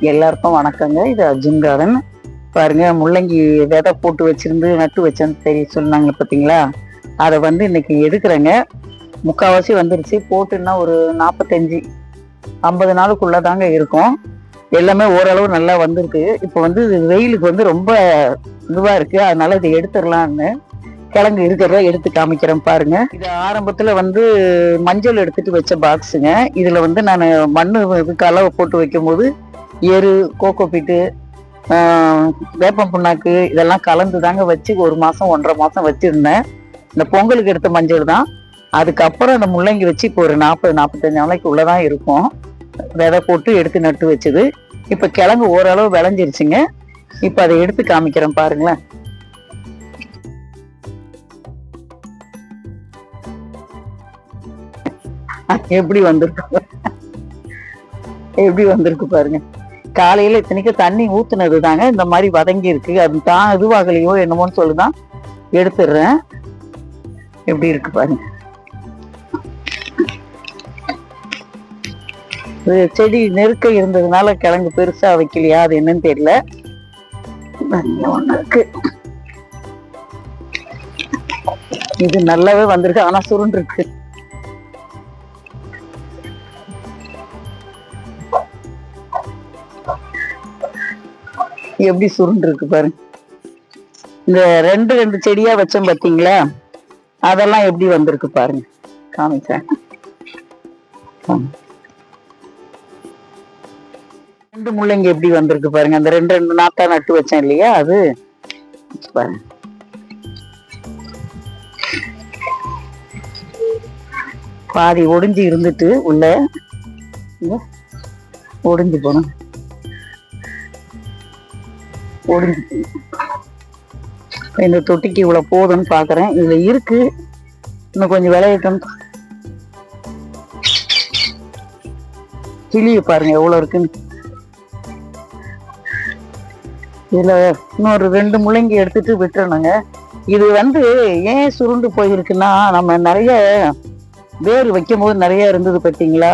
எல்லாருக்கும் வணக்கங்க. இது அர்ஜுன் கார்டன் பாருங்க முள்ளங்கி விதை போட்டு வச்சிருந்து நட்டு வச்சேன்னு தெரிய சொன்னாங்க பார்த்தீங்களா அதை வந்து இன்னைக்கு எடுக்கிறேங்க. முக்கால்வாசி வந்துருச்சு. போட்டுன்னா ஒரு நாற்பத்தஞ்சு ஐம்பது நாளுக்குள்ள தாங்க இருக்கும். எல்லாமே ஓரளவு நல்லா வந்திருக்கு. இப்போ வந்து வெயிலுக்கு வந்து ரொம்ப இதுவாக இருக்கு. அதனால இதை எடுத்துடலான்னு. கிழங்கு இருக்கிறத எடுத்து காமிக்கிறேன் பாருங்க. இது ஆரம்பத்துல வந்து மஞ்சள் எடுத்துட்டு வச்ச பாக்ஸுங்க இதுல வந்து நான் மண்ணு கலவை அளவு போட்டு வைக்கும்போது எரு கோகோ பிட்டு வேப்பம் புண்ணாக்கு இதெல்லாம் கலந்து தாங்க வச்சு ஒரு மாசம் ஒன்றரை மாசம் வச்சிருந்தேன். இந்த பொங்கலுக்கு எடுத்த மஞ்சள் தான். அதுக்கப்புறம் அந்த முள்ளங்கி வச்சு இப்போ ஒரு நாற்பது நாற்பத்தஞ்சு நாளைக்கு உள்ளதான் இருக்கும். விதை போட்டு எடுத்து நட்டு வச்சது. இப்போ கிழங்கு ஓரளவு விளைஞ்சிருச்சுங்க. இப்போ அதை எடுத்து காமிக்கிறேன் பாருங்களேன். எப்படி வந்திருக்கு? எப்படி வந்திருக்கு பாருங்க. காலையில இத்தனைக்கு தண்ணி ஊத்துனது தாங்க இந்த மாதிரி வதங்கி இருக்கு. அது தான் இதுவாகலையோ என்னமோன்னு சொல்லுதான் எடுத்துடுறேன். எப்படி இருக்கு பாருங்க. இது செடி நெருக்க இருந்ததுனால கிழங்கு பெருசா வைக்கலையா? அது என்னன்னு தெரியல. ஒண்ணு இருக்கு. இது நல்லாவே வந்திருக்கு. ஆனா சுருண்டு இருக்கு. எப்படி சுருண்டு இருக்கு பாருங்க இந்த ரெண்டு ரெண்டு செடியா வச்சோம் பாத்தீங்களா? அதெல்லாம் எப்படி வந்திருக்கு பாருங்க. காமிக்கிறேன் ரெண்டு முள்ளங்கி எப்படி வந்திருக்கு பாருங்க. அந்த ரெண்டு ரெண்டு நாத்தா நட்டு வச்சேன் இல்லையா? அது பாருங்க. பாதி ஒடிஞ்சு இருந்துட்டு உள்ள ஒடிஞ்சு போனோம் ஒடிஞ்சு இந்த தொட்டிக்கு இவ்வளவு போதும்னு பாக்குறேன். இதுல இருக்கு. இன்னும் கொஞ்சம் விளையட்டும் கிளிய பாருங்க எவ்வளவு இருக்குன்னு. இதுல இன்னொரு ரெண்டு முள்ளங்கி எடுத்துட்டு விட்டுறணுங்க. இது வந்து ஏன் சுருண்டு போயிருக்குன்னா நம்ம நிறைய வேர் வைக்கும் போது நிறைய இருந்தது பார்த்தீங்களா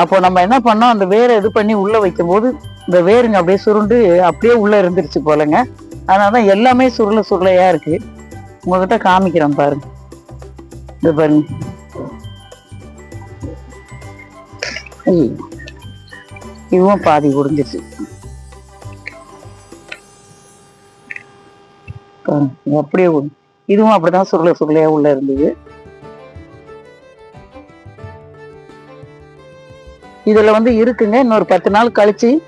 அப்போ நம்ம என்ன பண்ணோம்? அந்த வேரை இது பண்ணி உள்ள வைக்கும்போது இந்த வேருங்க அப்படியே சுருண்டு அப்படியே உள்ள இருந்துருச்சு போலங்க. அதனாலதான் எல்லாமே சுருள சுருளையா இருக்கு. உங்ககிட்ட காமிக்கிறேன் பாருங்க. இது பாருங்க. இதுவும் பாதி உடைஞ்சிச்சு அப்படியே இதுவும் அப்படிதான் சுருள சுருளையா உள்ள இருந்தது. இதில் வந்து இருக்குங்க. இன்னொரு பத்து நாள் கழிச்சு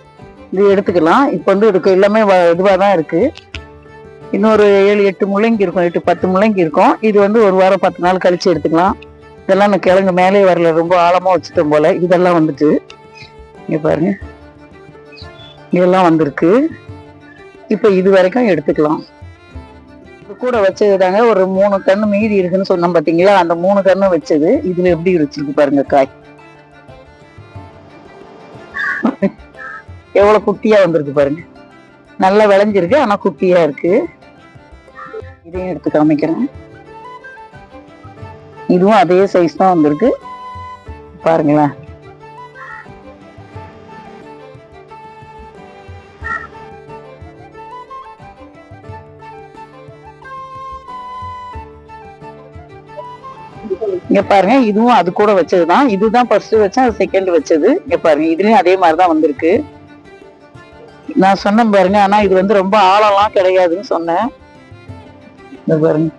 இது எடுத்துக்கலாம். இப்போ வந்து இதுக்கு எல்லாமே வ- தான் இருக்கு. இன்னொரு ஏழு எட்டு முள்ளங்கி இருக்கும். எட்டு பத்து முள்ளங்கி இருக்கும். இது வந்து ஒரு வாரம் பத்து நாள் கழிச்சு எடுத்துக்கலாம். இதெல்லாம் இந்த கிழங்கு மேலே வரல. ரொம்ப ஆழமாக வச்சுட்டோம் போல. இதெல்லாம் வந்துட்டு இங்கே பாருங்க. இதெல்லாம் வந்திருக்கு. இப்போ இது வரைக்கும் எடுத்துக்கலாம். இது கூட வச்சது தாங்க. ஒரு மூணு கன்று மீதி இருக்குன்னு சொன்னோம் பார்த்தீங்களா அந்த மூணு கன்று வச்சது. இதில் எப்படி வச்சிருக்கு பாருங்க காய். எவ்வளவு குட்டியா வந்திருக்கு பாருங்க. நல்லா விளைஞ்சிருக்கு ஆனா குட்டியா இருக்கு. இதையும் எடுத்து காமிக்கிறேன். இதுவும் அதே சைஸ் தான் வந்திருக்கு. பாருங்களேன். இங்க பாருங்க இதுவும் அது கூட வச்சதுதான். இதுதான் ஃபர்ஸ்ட் வச்சேன் அது செகண்ட் வச்சது. இங்க பாருங்க இதுலயும் அதே மாதிரிதான் வந்திருக்கு. நான் சொன்னேன் பாருங்க ஆனா இது வந்து ரொம்ப ஆழம்லாம் கிடையாதுன்னு சொன்னேன். இந்த பாருங்க.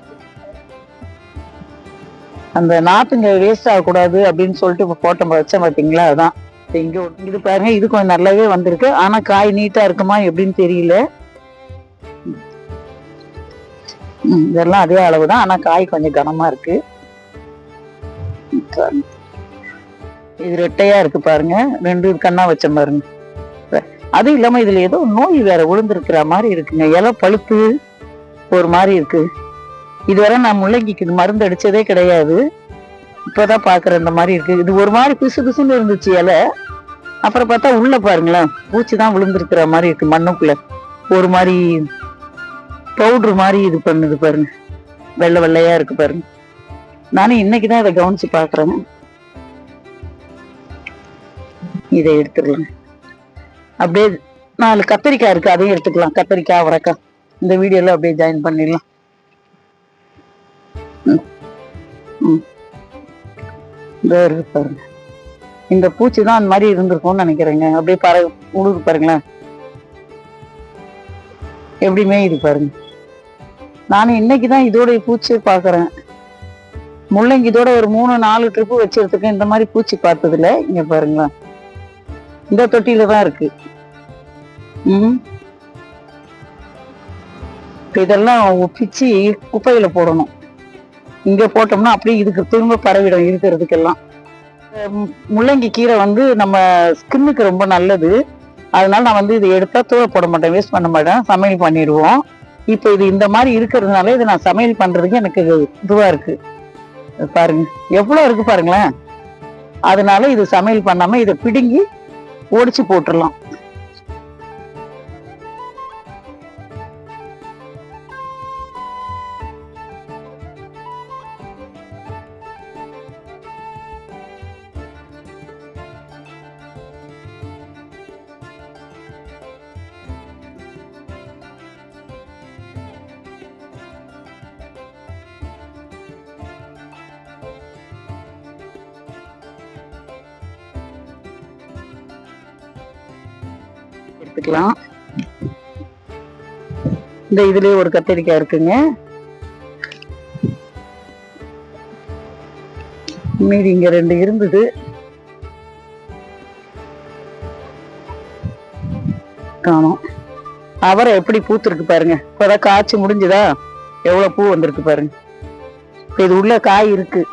அந்த நாத்துங்க வேஸ்ட் ஆகக்கூடாது அப்படின்னு சொல்லிட்டு இப்போ போட்டோம் வச்சேன் பார்த்தீங்களா அதான் இங்கே இங்க இது பாருங்க இது கொஞ்சம் நல்லாவே வந்திருக்கு. ஆனா காய் நீட்டா இருக்குமா எப்படின்னு தெரியல. இதெல்லாம் அதே அளவு தான் ஆனா காய் கொஞ்சம் கனமா இருக்கு. இது ரெட்டையா இருக்கு பாருங்க. ரெண்டு கண்ணா வச்ச பாருங்க. அதுவும் இல்லாம இதுல ஏதோ நோய் வேற விழுந்திருக்கிற மாதிரி இருக்குங்க. இலை பழுத்து ஒரு மாதிரி இருக்கு. இதுவரை நான் முள்ளங்கிக்கு இது மருந்து அடிச்சதே கிடையாது. இப்போதான் பாக்குறேன் இந்த மாதிரி இருக்கு. இது ஒரு மாதிரி பிசு பிசுன்னு இருந்துச்சு இலை. அப்புறம் பார்த்தா உள்ள பாருங்களேன் பூச்சி தான் விழுந்திருக்கிற மாதிரி இருக்கு மண்ணுக்குள்ள. ஒரு மாதிரி பவுட்ரு மாதிரி இது பண்ணுது பாருங்க. வெள்ளை வெள்ளையா இருக்கு பாருங்க. நானும் இன்னைக்கு தான் இதை கவனிச்சு பாக்குறேன். இதை எடுத்துடலாம் அப்படியே நாலு கத்திரிக்காய் இருக்கு அதையும் எடுத்துக்கலாம். கத்திரிக்காய் அவரைக்காய். இந்த வீடியோவில் அப்படியே ஜாயின் பண்ணிடலாம். பாருங்க. இந்த பூச்சி தான் அந்த மாதிரி இருந்திருக்கும்னு நினைக்கிறேங்க. அப்படியே பற உழுது பாருங்களேன். எப்படியுமே இது பாருங்க. நானும் இன்னைக்கு தான் இதோட பூச்சியை பார்க்கறேன். முள்ளங்கி இதோட ஒரு மூணு நாலு ட்ரிப்பு வச்சிருத்துக்கு இந்த மாதிரி பூச்சி பார்த்ததில்ல. இங்க பாருங்களேன். இந்த தொட்டியில தான் இருக்கு. ம் இதெல்லாம் பிச்சு குப்பையில போடணும். இங்க போட்டோம்னா அப்படியே இதுக்கு திரும்ப பரவிடும் இருக்கிறதுக்கெல்லாம். முள்ளங்கி கீரை வந்து நம்ம ஸ்கின்னுக்கு ரொம்ப நல்லது. அதனால நான் வந்து இதை எடுத்தா தூர போட மாட்டேன். வேஸ்ட் பண்ண மாட்டேன். சமையல் பண்ணிடுவோம். இப்போ இது இந்த மாதிரி இருக்கிறதுனால இதை நான் சமையல் பண்றதுக்கு எனக்கு இதுவா இருக்கு. பாருங்க. எவ்வளோ இருக்கு பாருங்களேன். அதனால இது சமையல் பண்ணாம இதை பிடுங்கி ஒடிச்சு போட்டுடலாம் எடுத்துக்கலாம். இந்த இதுலயே ஒரு கத்திரிக்காய் இருக்குங்க. மீதி இங்க ரெண்டு இருந்தது. காணும். அவரை எப்படி பூத்திருக்கு பாருங்க. இப்பதான் காய்ச்சி முடிஞ்சுதா? எவ்வளவு பூ வந்திருக்கு பாருங்க. இது உள்ள காய் இருக்கு.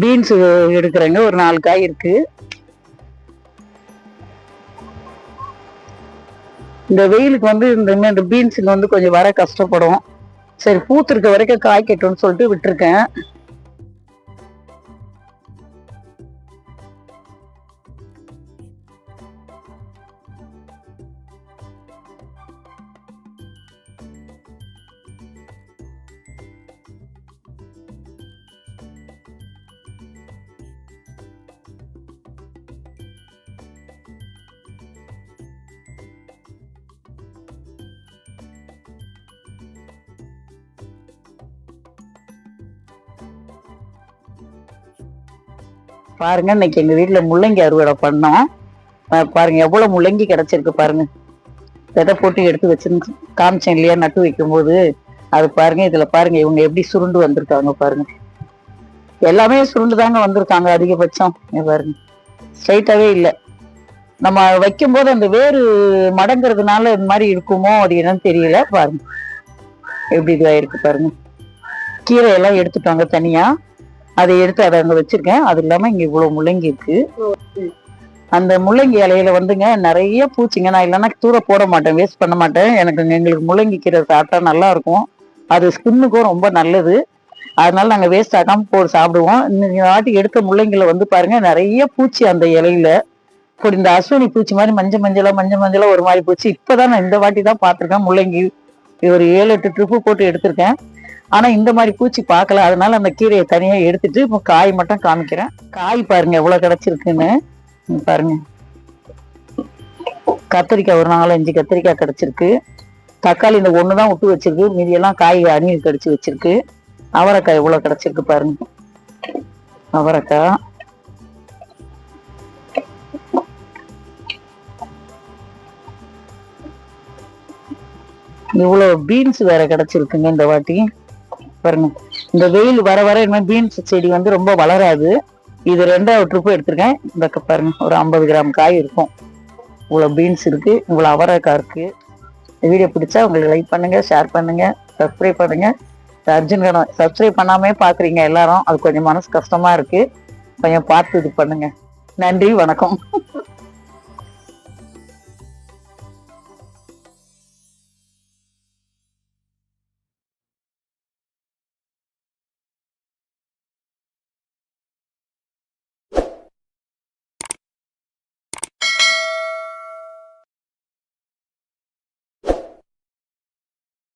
பீன்ஸ் எடுக்கிறேங்க ஒரு நாலு காய் இருக்கு. இந்த வெயிலுக்கு வந்து இந்த இந்த- பீன்ஸுங்க வந்து கொஞ்சம் வர கஷ்டப்படும். சரி பூத்திருக்க வரைக்கும் காய் கட்டும்னு சொல்லிட்டு விட்டுருக்கேன். பாருங்க இன்னைக்கு எங்க வீட்டுல முள்ளங்கி அறுவடை பண்ணோம். பாருங்க எவ்வளவு முள்ளங்கி கிடைச்சிருக்கு பாருங்க. விதை போட்டு எடுத்து வச்சிருந்து காமிச்சேன் இல்லையா நட்டு வைக்கும்போது. அது பாருங்க இதுல பாருங்க இவங்க எப்படி சுருண்டு வந்திருக்காங்க பாருங்க. எல்லாமே சுருண்டு தாங்க வந்திருக்காங்க அதிகபட்சம். பாருங்க. ஸ்ட்ரைட்டாவே இல்லை. நம்ம வைக்கும்போது அந்த வேறு மடங்கிறதுனால இந்த மாதிரி இருக்குமோ அது என்னன்னு தெரியல பாருங்க. எப்படி இதுவாயிருக்கு பாருங்க. கீரை எல்லாம் எடுத்துட்டாங்க தனியா. அதை எடுத்து அதை அங்க வச்சிருக்கேன். அது இல்லாம இங்க இவ்வளவு முள்ளங்கி இருக்கு. அந்த முள்ளங்கி இலையில வந்துங்க நிறைய பூச்சிங்க. நான் இல்லைன்னா தூர போட மாட்டேன் வேஸ்ட் பண்ண மாட்டேன். எனக்கு எங்களுக்கு முள்ளங்கி கீரை சாப்பிட்டா நல்லா இருக்கும். அது ஸ்கின்னுக்கும் ரொம்ப நல்லது. அதனால நாங்க வேஸ்ட் ஆகாம போட்டு சாப்பிடுவோம். இன்னைக்கு வாட்டி எடுத்த முள்ளங்கில வந்து பாருங்க நிறைய பூச்சி அந்த இலையில. இப்படி இந்த அஸ்வினி பூச்சி மாதிரி மஞ்சள் மஞ்சளா மஞ்சள் மஞ்சளா ஒரு மாதிரி பூச்சி. இப்போதான் நான் இந்த வாட்டி தான் பார்த்துருக்கேன் முள்ளங்கி. ஒரு ஏழு எட்டு ட்ரிப்பு போட்டு எடுத்திருக்கேன். ஆனா இந்த மாதிரி பூச்சி பார்க்கல. அதனால அந்த கீரையை தனியா எடுத்துட்டு இப்போ காய் மட்டும் காமிக்கிறேன். காய் பாருங்க எவ்வளவு கிடைச்சிருக்குன்னு. பாருங்க. கத்திரிக்காய் ஒரு நாலஞ்சு அஞ்சு கத்திரிக்காய் கிடைச்சிருக்கு. தக்காளி இந்த ஒண்ணுதான் விட்டு வச்சிருக்கு. மீதி எல்லாம் காய் அணியில் கடிச்சு வச்சிருக்கு. அவரைக்காய் எவ்வளவு கிடைச்சிருக்கு பாருங்க. அவரைக்காய். இவ்வளவு பீன்ஸ் வேற கிடைச்சிருக்குங்க இந்த வாட்டி. பாருங்க. இந்த வெயில் வர வர இனிமேல் பீன்ஸ் செடி வந்து ரொம்ப வளராது. இது ரெண்டாவது ட்ரிப்பு எடுத்திருக்கேன். இந்த க- பாருங்க ஒரு ஐம்பது கிராம் காய் இருக்கும். இவ்வளோ பீன்ஸ் இருக்கு இவ்வளோ அவரைக்காய் இருக்கு. வீடியோ பிடிச்சா உங்களுக்கு லைக் பண்ணுங்க ஷேர் பண்ணுங்க சப்ஸ்கிரைப் பண்ணுங்க. அர்ஜுன் கடன் சப்ஸ்கிரைப் பண்ணாமே பாக்குறீங்க எல்லாரும். அது கொஞ்சம் மனசு கஷ்டமா இருக்கு. கொஞ்சம் பார்த்து இது பண்ணுங்க. நன்றி வணக்கம்.